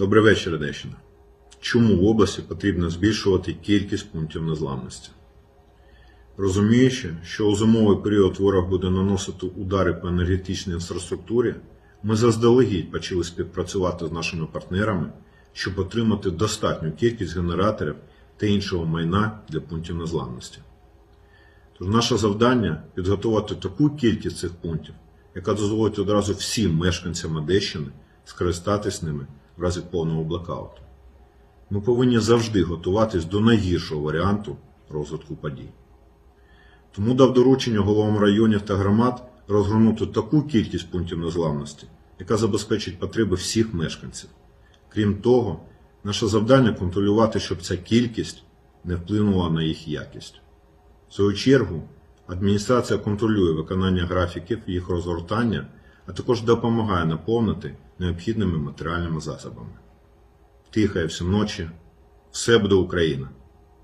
Добрий вечір, Одещина. Чому в області потрібно збільшувати кількість пунктів незламності? Розуміючи, що у зимовий період ворог буде наносити удари по енергетичній інфраструктурі, ми заздалегідь почали співпрацювати з нашими партнерами, щоб отримати достатню кількість генераторів та іншого майна для пунктів незламності. Тож наше завдання підготувати таку кількість цих пунктів, яка дозволить одразу всім мешканцям Одещини скористатись ними в разі повного блекауту. Ми повинні завжди готуватись до найгіршого варіанту розвитку подій. Тому дав доручення головам районів та громад розгорнути таку кількість пунктів незламності, яка забезпечить потреби всіх мешканців. Крім того, наше завдання контролювати, щоб ця кількість не вплинула на їх якість. В свою чергу, адміністрація контролює виконання графіків їх розгортання, а також допомагає наповнити необхідними матеріальними засобами. Тихої всім ночі, все буде Україна!